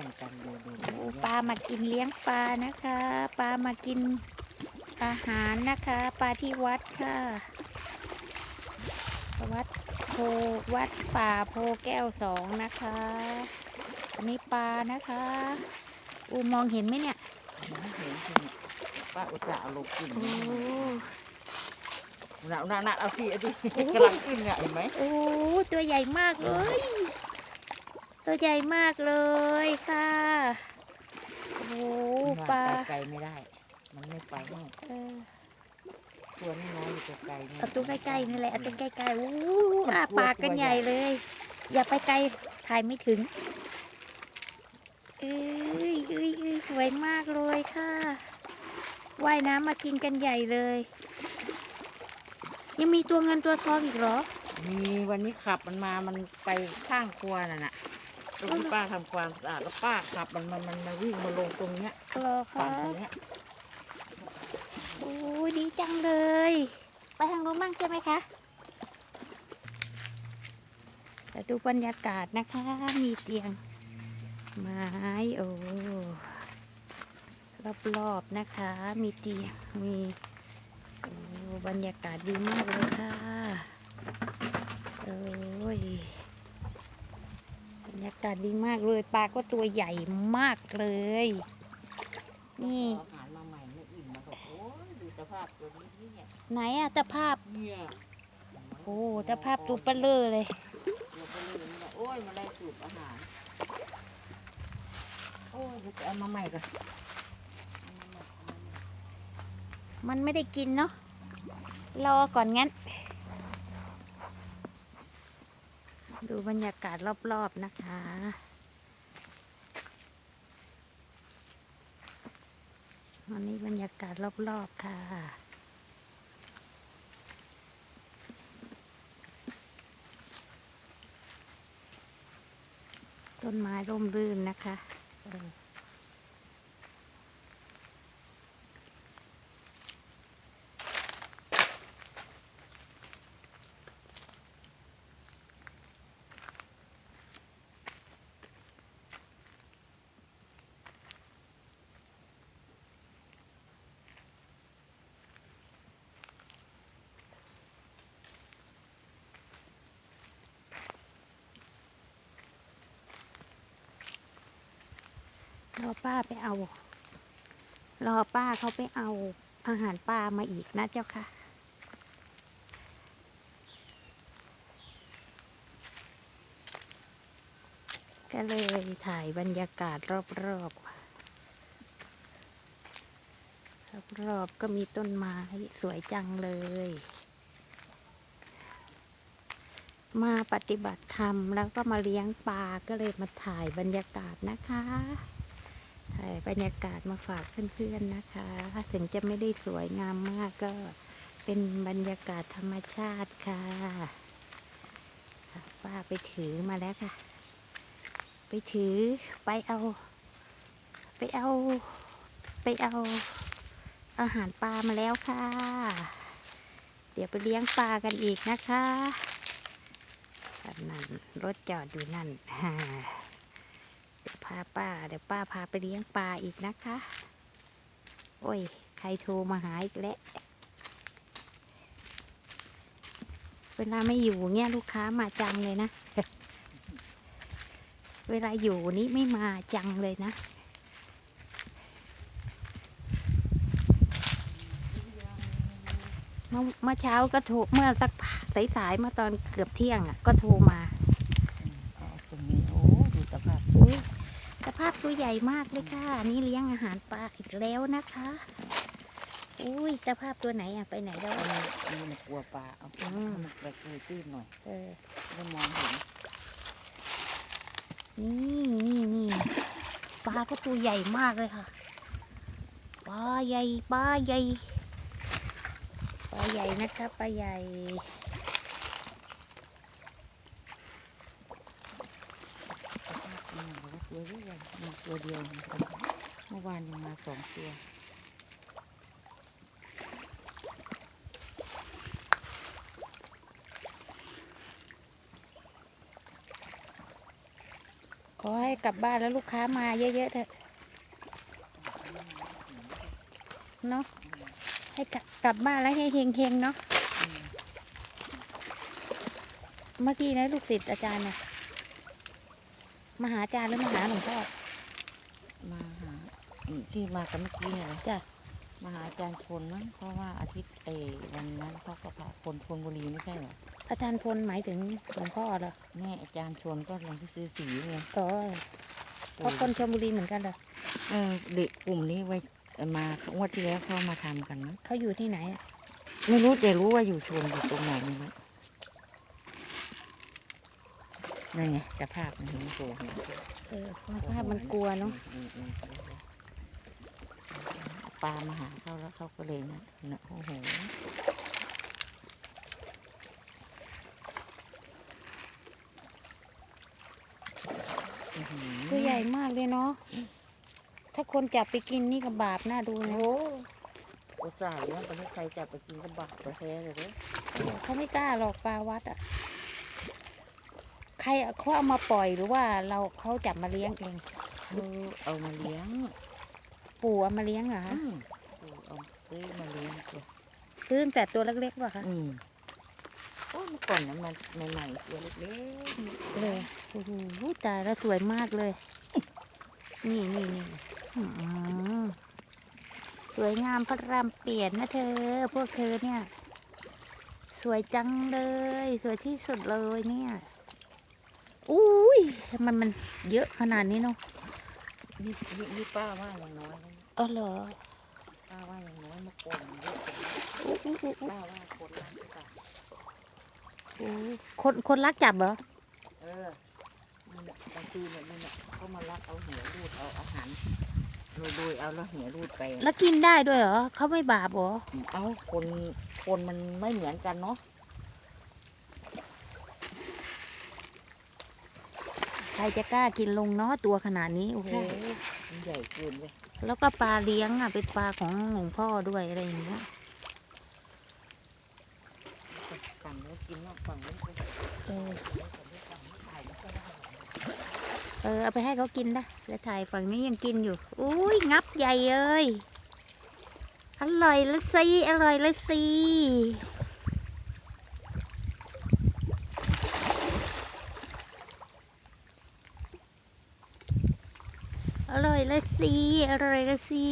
ย่งกันดูดูโอ้ปลามากินเลี้ยงปลานะคะ ปลามากินอาหารนะคะ ปลาที่วัดค่ะ วัดโพวัดป่าโพแก้วสองนะคะ อันนี้ปลานะคะ อูมองเห็นไหมเนี่ยไม่เห็นสิเนี่ยป้าอุตส่าห์เอาลงกินโอ้หนาวหนาวหนาวเอาสิเอาดิกำลังขึ้นเนี่ยเห็นไหมโอ้ตัวใหญ่มากเลย ตัวใหญ่มากเลยค่ะโอ้ปลาไกลๆไม่ได้ มันไม่ไปนู่นเออตัวน้อยๆอยู่ไกลๆนี่เอาตัวใกล้ๆนี่แหละเอาตัวใกล้ๆโอ้อาปากกันใหญ่เลย อย่าไปไกลถ่ายไม่ถึงเอ้ยเอ้ยเอ้ยสวยมากเลยค่ะว่ายน้ำมากินกันใหญ่เลย ยังมีตัวเงินตัวทองอีกเหรอ มีวันนี้ขับมันมา มันไปข้างครัวน่ะน่ะ ตรงที่ป้าทำความสะอาดแล้วป้าขับมันมันมันมาวิ่งมาลงตรงเนี้ยเหรอฝั่คะงตรงเนี้ยโอ้ยดีจังเลย ไปทางโน้นบ้างใช่ไหมคะแต่ดูบรรยากาศนะคะ มีเตียง ไม้โอ้รอบๆนะคะ มีเตียงมีโอ้บรรยากาศดีมากเลยค่ะโอ้ยบรร ยากาศดีมากเลยปลาก็ตัวใหญ่มากเลย นี่เอาอาหารมาใหม่ไม่อิ่มมาบอกโอ้ยดูสภาพตัวนี้เนี่ยไหนอะตะภาพเนี่ยโอ้ตะภาพตัวเปลเลอเลยเราก็ลืมนี่แหละโอ้ยมาได้สูบอาหารโอ้ยเดี๋ยวจะเอามาใหม่ก่อนเอามาใหม่เอามาใหม่มันไม่ได้กินเนาะรอก่อนงั้น ดูบรรยากาศรอบๆนะคะ วันนี้บรรยากาศรอบๆค่ะ ต้นไม้ร่มรื่นนะคะ รอป้าไปเอา รอป้าเขาไปเอาอาหารป้ามาอีกนะเจ้าค่ะ ก็เลยถ่ายบรรยากาศรอบๆ รอบๆก็มีต้นไม้สวยจังเลย มาปฏิบัติธรรมแล้วก็มาเลี้ยงปลาก็เลยมาถ่ายบรรยากาศนะคะ บรรยากาศมาฝากเพื่อนๆนะคะถึงจะไม่ได้สวยงามมากก็เป็นบรรยากาศธรรมชาติค่ะป้าไปถือมาแล้วค่ะ ไปถือไปเอา ไปเอา ไปเอา อาหารปลามาแล้วค่ะ เดี๋ยวไปเลี้ยงปลากันอีกนะคะนั่นรถจอดอยู่นั่นฮ่าาป้า เดี๋ยวป้าพาไปเลี้ยงปลาอีกนะคะ โอ้ย ใครโทรมาหาอีกแล้วเวลาไม่อยู่เนี่ยลูกค้ามาจังเลยนะ เวลาอยู่นี้ไม่มาจังเลยนะเมื่อเช้าก็โทรเมื่อสักสายๆเมื่อตอนเกือบเที่ยงอะ ก็โทรมาตรงนี้โอ้ดูสภาพ อุ้ยส ภาพตัวใหญ่มากเลยค่ะ นี่เลี้ยงอาหารปลาอีกแล้วนะคะ อุ้ยสภาพตัวไหนอะไปไหนแล้วเอาอะมันมันกลัวปลาเอาอืมมันกระตุยตื้นหน่อยเออไม่มองเห็นนี่นี่นี่ปลาก็ตัวใหญ่มากเลยค่ะปลาใหญ่ปลาใหญ่ปลาใหญ่นะคะปลาใหญ่ อืมบอกว่าตัวเยอะเลย มีตัวเดียวนะครับเมื่อวานยังมาสองตัวขอให้กลับบ้านแล้วลูกค้ามาเยอะๆเถอะเนาะให้กลับบ้านแล้วให้เฮงๆเนาะเมื่อกี้นะลูกศิษย์อาจารย์นะมาหาอาจารย์หรือมาหาหลวงพ่อ ที่มากันเมื่อกี้เหรอจ้ะมาหาอาจารย์ชนมั้งเพราะว่าอาทิตย์เออวันนั้นเขาก็พาคนชนบุรีไม่ใช่เหรออาจารย์พลหมายถึงหลวงพ่อเหรอแม่อาจารย์ชนก็ลงที่ซื้อสีไงอ๋อเพราะคนชลบุรีเหมือนกันเหรอเออเด็กกลุ่มนี้ไว้มางวดที่แล้วเขามาทำกันมั้งเขาอยู่ที่ไหนอะไม่รู้แต่รู้ว่าอยู่ชนอยู่ตรงไหนไม่รู้นั่นไงจะภาพมันเห็นโผล่เห็นโผล่เออภาพมันกลัวเนาะอืมอืมอืม ปลามาหาเขาแล้วเขาก็เลยนะนะโอ้โหอื้อหือตัวใหญ่มากเลยเนาะ ถ้าคนจับไปกินนี่ก็บาปน่าดูโอ้นะโหอุตส่าห์เลี้ยงไปให้ใครจับไปกินก็บาปแท้เลยเด้อเขาไม่กล้าหรอกปลาวัดอะ ใครเอาเขาเอามาปล่อยหรือว่าเราเขาจับมาเลี้ยงเองเขาเอามาเลี้ยง ปู่เอามาเลี้ยงเหรออืคะมเอาซื้อมาเลี้ยงตัวซื้อตั้งแต่ตัวเล็กๆป่ะคะอืมโอ้เมื่อก่อนนั้นมันใหม่ๆตัวเล็กเลยโอ้โหตายแล้วสวยมากเลย นี่นี่นี่อื้อหือสวยงามพระรามเปลี่ยนนะเธอ พวกเธอเนี่ย สวยจังเลย สวยที่สุดเลยเนี่ยอุ้ยทำไมมันเยอะขนาดนี้เนาะๆ นี่นี่นี่ป้าว่าอย่างน้อยนะเออเหรอป้าว่าอย่างน้อยเมื่อก่อนเยอะกว่านี้อู้อู้อู้อู้ป้าว่าคนรักจับอู้คนคนรักจับเหรอ เออนี่น่ะบางทีเนี่ยนี่น่ะเขามารักเอาหัวรูดเอาอาหารโรยโดยๆเอาแล้วหัวรูดไปแล้วกินได้ด้วยเหรอเขาไม่บาปเหรอ เอาคนคนมันไม่เหมือนกันเนาะ ครจะกล้ากินลงเนาะตัวขนาดนี้โอ้โหมันใหญ่เกินเลยแล้วก็ปลาเลี้ยงอะเป็นปลาของหลวงพ่อด้วยอะไรอย่างเงี้ยฝั่งแล้วกินนอกฝั่งแล้วก็เออฝั่งนี้ฝั่งนี้ถ่ายไม่ค่อยได้เออเอาไปให้เขากินได้จะถ่ายฝั่งนี้ยังกินอยู่อุ้ยงับใหญ่เอ้ยอร่อยละสิอร่อยละสิ อร่อยละสิ อร่อยละสิ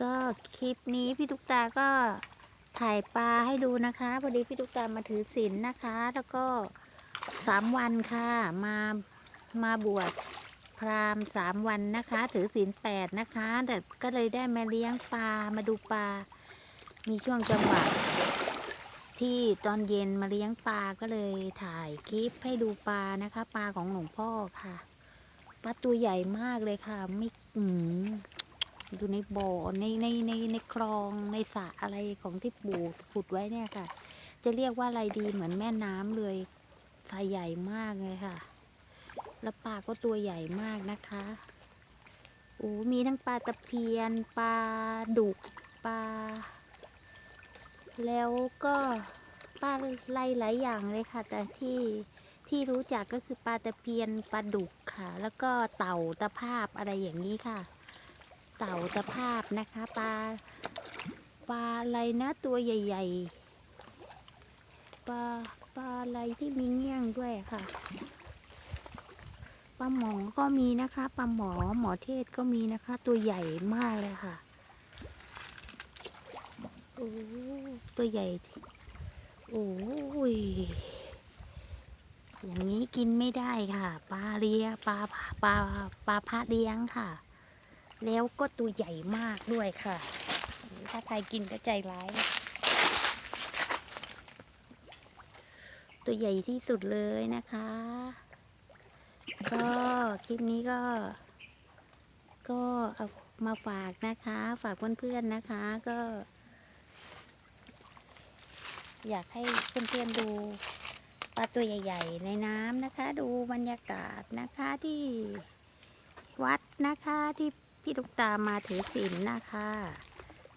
ก็คลิปนี้พี่ตุ๊กตาก็ถ่ายปลาให้ดูนะคะ พอดีพี่ตุ๊กตามาถือศีลนะคะ แล้วก็สามวันค่ะ มามาบวช พราหมณ์สามวันนะคะ ถือศีลแปดนะคะ แต่ก็เลยได้มาเลี้ยงปลามาดูปลา มีช่วงจังหวะที่ตอนเย็นมาเลี้ยงปลาก็เลยถ่ายคลิปให้ดูปลานะคะ ปลาของหลวงพ่อค่ะปลาตัวใหญ่มากเลยค่ะ ไม่อืมอยู่ในบ่อในในในในคลองในสระอะไรของที่ปู่ขุดไว้เนี่ยค่ะ จะเรียกว่าอะไรดีเหมือนแม่น้ำเลยสายใหญ่มากเลยค่ะ แล้วปลาก็ตัวใหญ่มากนะคะโอ้มีทั้งปลาตะเพียน ปลาดุก ปลา แล้วก็ปลาไหลหลายอย่างเลยค่ะ แต่ที่ที่รู้จักก็คือปลาตะเพียน ปลาดุกค่ะ แล้วก็เต่าตะภาพอะไรอย่างนี้ค่ะ เต่าตะภาพนะคะ ปลา ปลาอะไรนะตัวใหญ่ ๆ ปลา ปลาอะไรที่มีเงี้ยงด้วยค่ะ ปลาหมอก็มีนะคะปลาหมอหมอเทศก็มีนะคะ ตัวใหญ่มากเลยค่ะโอ้ตัวใหญ่โอ้ยอย่างนี้กินไม่ได้ค่ะปลาเลี้ยปลาปลาปลาพระเลี้ยงค่ะ แล้วก็ตัวใหญ่มากด้วยค่ะ ถ้าใครกินก็ใจร้าย ตัวใหญ่ที่สุดเลยนะคะ ก็คลิปนี้ก็ ก็เอามาฝากนะคะ ฝากเพื่อนๆนะคะ ก็ อยากให้เพื่อนๆดูปลาตัวใหญ่ ๆ ในน้ำนะคะ ดูบรรยากาศนะคะที่วัดนะคะที่พี่ลูกตามาถือศีลนะคะ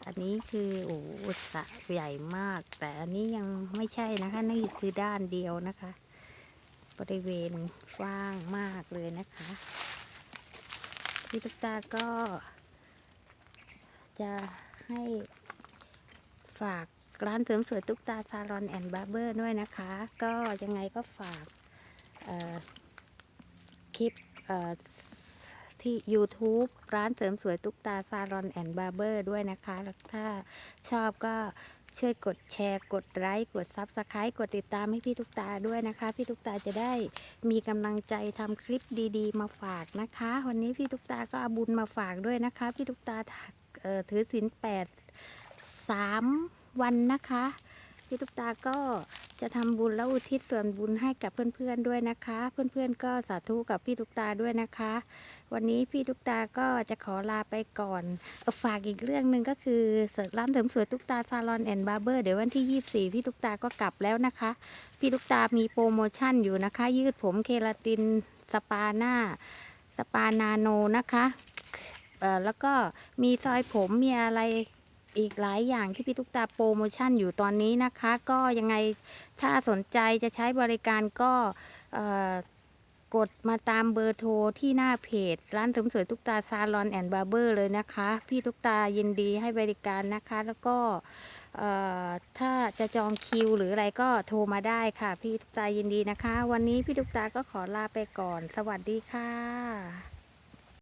อันนี้คือโอ้โหสระใหญ่มาก แต่อันนี้ยังไม่ใช่นะคะนี่คือด้านเดียวนะคะ บริเวณกว้างมากเลยนะคะพี่ตุ๊กตาก็ จะให้ฝากร้านเสริมสวยตุ๊กตาซาลอนแอนด์บาร์เบอร์ด้วยนะคะ ก็ยังไงก็ฝากคลิปที่ YouTube ร้านเสริมสวยตุ๊กตาซาลอนแอนด์บาร์เบอร์ด้วยนะคะ ถ้าชอบก็ ช่วยกดแชร์ กดไลค์ กดซับสไครต์กดติดตามให้พี่ทุกตาด้วยนะคะ พี่ทุกตาจะได้มีกำลังใจทำคลิปดีๆ มาฝากนะคะ วันนี้พี่ทุกตาก็เอาบุญมาฝากด้วยนะคะ พี่ทุกตาถือศีลแปดสามวันนะคะ พี่ตุ๊กตาก็จะทำบุญแล้วอุทิศส่วนบุญให้กับเพื่อนๆด้วยนะคะ เพื่อนๆก็สาธุกับพี่ตุ๊กตาด้วยนะคะ วันนี้พี่ตุ๊กตาก็จะขอลาไปก่อนฝากอีกเรื่องหนึ่งก็คือร้านเสริมสวยตุ๊กตาซาลอนแอนด์บาร์เบอร์เดี๋ยววันที่ 24 พี่ตุ๊กตาก็กลับแล้วนะคะ พี่ตุ๊กตามีโปรโมชั่นอยู่นะคะ ยืดผมเคราตินสปาหน้าสปานาโนนะคะแล้วก็มีซอยผมมีอะไร อีกหลายอย่างที่พี่ตุ๊กตาโปรโมชั่นอยู่ตอนนี้นะคะ ก็ยังไงถ้าสนใจจะใช้บริการก็กดมาตามเบอร์โทรที่หน้าเพจ ร้านเสริมสวยตุ๊กตาซาลอนแอนด์บาร์เบอร์เลยนะคะ พี่ตุ๊กตายินดีให้บริการนะคะ แล้วก็ถ้าจะจองคิวหรืออะไรก็โทรมาได้ค่ะ พี่ตุ๊กตายินดีนะคะ วันนี้พี่ตุ๊กตาก็ขอลาไปก่อน สวัสดีค่ะ